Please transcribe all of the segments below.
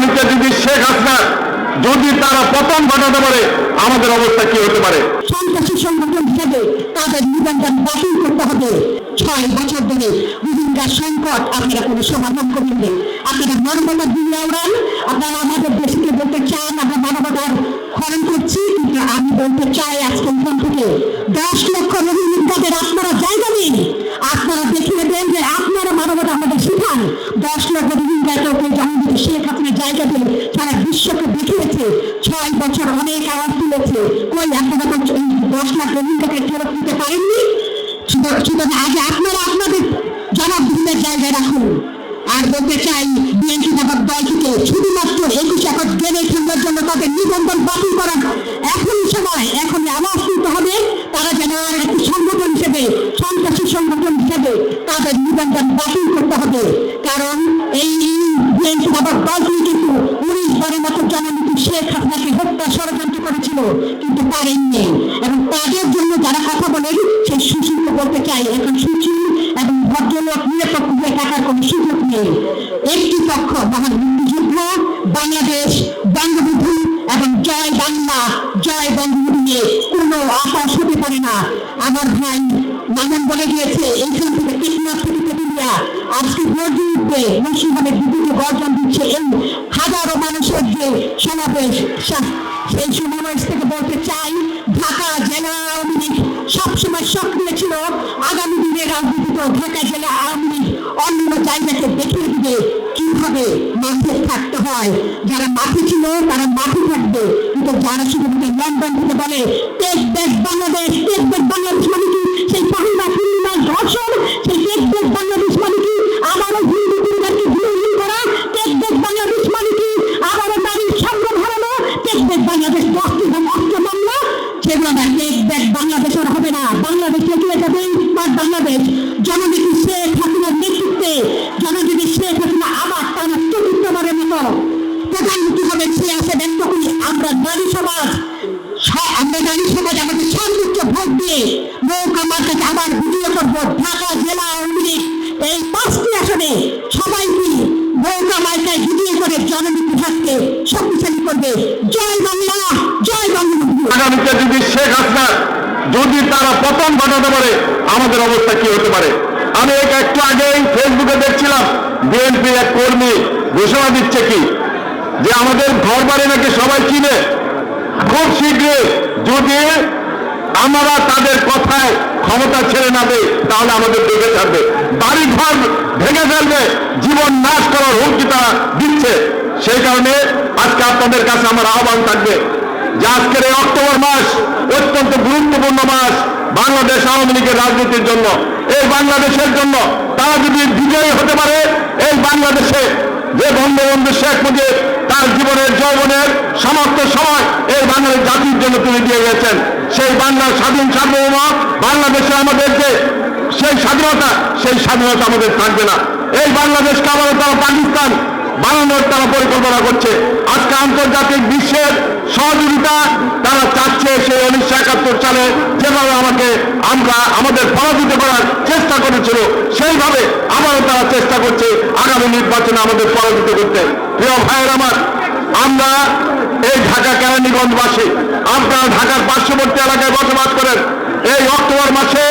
আগামীতে যদি শেখ হাসিনা যদি তারা পতন ঘটাতে পারে, আমাদের অবস্থা কি হতে পারে? সন্ত্রাসী সংগঠন হিসেবে তাদের নিবন্ধন বাতিল করতে হবে। ছয় বছর ধরে রোহিঙ্গা সংকট, আপনারা কোনো সমাধান করবেন আপনারা মানবতা দিয়ে উড়ান আপনারা আমাদের দেশকে বলতে চান, আমরা মানবতার খরণ করছি, কিন্তু আমি বলতে চাই আজকে থেকে দশ লক্ষ রোহিঙ্গাদের ছয় বছর অনেক আওয়াজ তুলেছে। কই আপনারা তো এই দশ লাখ রোহিঙ্গাকে ফেরত দিতে পারেননি? সুতরাং আগে আপনারা আপনাদের জবাবদিহিদের জায়গায় রাখুন। আর বলতে চাই, বিএনপি নামক দল থেকে শুধুমাত্র একুশ একর গেলে খেলার জন্য তাদের নিবন্ধন বাতিল করার এখনই সময়। এখন আওয়াজ তুলতে হবে। তারা যেন আর একটি সংগঠন হিসেবে, সন্ত্রাসী সংগঠন হিসেবে তাদের নিবন্ধন বাতিল করতে হবে। কারণ এই বিএনপি নামক দলটি কিন্তু উনিশ মতো শেখ হাসিনাকে হত্যা ষড়যন্ত্র করেছিল, কিন্তু পারেননি এবং তাদের জন্য যারা কথা বলেন, সেই সুশীলকে বলতে চাই এখন সুশীল এবং ভদ্রলোক নিরপেক্ষ হয়ে থাকার কোনো সুযোগ নেই। একটি পক্ষ মহান মুক্তিযুদ্ধ, বাংলাদেশ, বঙ্গবন্ধু এবং জয় বাংলা, জয় বঙ্গবন্ধু নিয়ে কোনো আকাশ হতে পারে না। আমার ভাই মামন বলে গিয়েছে, এইখান থেকে টেকনাফ থেকে তেতুলিয়া। আজকে গর্জে উঠবে মুসলমানের বিদ্যুৎ গর্জন দিচ্ছে এই হাজারো মানুষের যে সমাবেশ সেই সমাবেশ থেকে বলতে চাই, ঢাকা জেলা আওয়ামী লীগ সবসময় সক্রিয় ছিল। আগামী দিনে রাজনীতিতে ঢাকা জেলা আওয়ামী লীগ অন্য জায়গাকে দেখিয়ে দিবে কীভাবে মাঠে থাকতে হয়। যারা মাঠে ছিল, তারা মাঠে থাকবে। কিন্তু যারা শুধুমাত্র লন্ডন থেকে বলে টেক ব্যাক বাংলাদেশ যাবে স্মার্ট বাংলাদেশ? জননীতি শেখ হাসিনার নেতৃত্বে জননীতি শেখ হাসিনা আবার তার চতুর্থবারের মতো প্রধানমন্ত্রী হবে সে আসে ব্যক্ত করি আমরা নারী সমাজ। আমরা নারী সমাজ আমাদের সর্বোচ্চ ভোট দিয়ে নৌকা মার্কাকে আবার বিজয় করব ঢাকা জেলা আওয়ামী লীগ। এই পাঁচটি আসনে সবাইকে নৌকা মার্কায় বিজয় করে যদি তারা পতন ঘটাতে পারে, আমাদের অবস্থা কি হতে পারে? আমি এক একটু আগেই ফেসবুকে দেখছিলাম বিএনপির এক কর্মী ঘোষণা দিচ্ছে কি, যে আমাদের ঘর বাড়ি নাকি সবাই কিনে খুব শীঘ্রই যদি আমরা তাদের কথায় ক্ষমতা ছেড়ে না দেয় তাহলে আমাদের দেখে থাকবে বাড়ি ঘর ভেঙে ফেলবে, জীবন নাশ করার হুমকি তারা দিচ্ছে। সেই কারণে আজকে আপনাদের কাছে আমার আহ্বান থাকবে যে আজকের অত্যন্ত গুরুত্বপূর্ণ মাস বাংলাদেশ আওয়ামী লীগের রাজনীতির জন্য। এই বাংলাদেশের জন্য তারা যদি বিজয়ী হতে পারে, এই বাংলাদেশে যে বঙ্গবন্ধু শেখ মুজিব তার জীবনের যৌবনের সমস্ত সময় এই বাংলাদেশ জাতির জন্য তিনি দিয়ে গেছেন। সেই বাংলার স্বাধীন সার্বভৌম বাংলাদেশে আমাদের যে সেই স্বাধীনতা সেই স্বাধীনতা আমাদের থাকবে না। এই বাংলাদেশকে আমাদের তারা পাকিস্তান বানানোর তারা পরিকল্পনা করছে। আজকে আন্তর্জাতিক বিশ্বের সহযোগিতা তারা চাচ্ছে সেই উনিশশো একাত্তর সালে যেভাবে আমাকে আমরা আমাদের পরাজিত করার চেষ্টা করেছিল, সেইভাবে আবারও তারা চেষ্টা করছে আগামী নির্বাচনে আমাদের পরাজিত করতে। প্রিয় ভাইয়ের আমার, আমরা এই ঢাকা কেরানীগঞ্জবাসী, আপনারা ঢাকার পার্শ্ববর্তী এলাকায় বসবাস করেন। এই অক্টোবর মাসে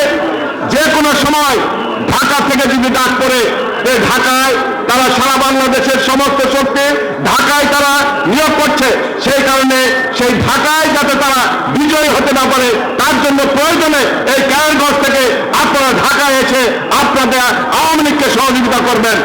যে কোনো সময় ঢাকা থেকে যদি ডাক পড়ে, এই ঢাকায় তারা সারা বাংলাদেশের সমস্ত শক্তি ঢাকায় তারা নিয়োগ করছে। সেই কারণে সেই ঢাকায় যাতে তারা না পারে, তার জন্য প্রয়োজনে এই ক্যারগঞ্জ থেকে আপনারা ঢাকায় এসে আপনাদের আওয়ামী লীগকে সহযোগিতা করবেন।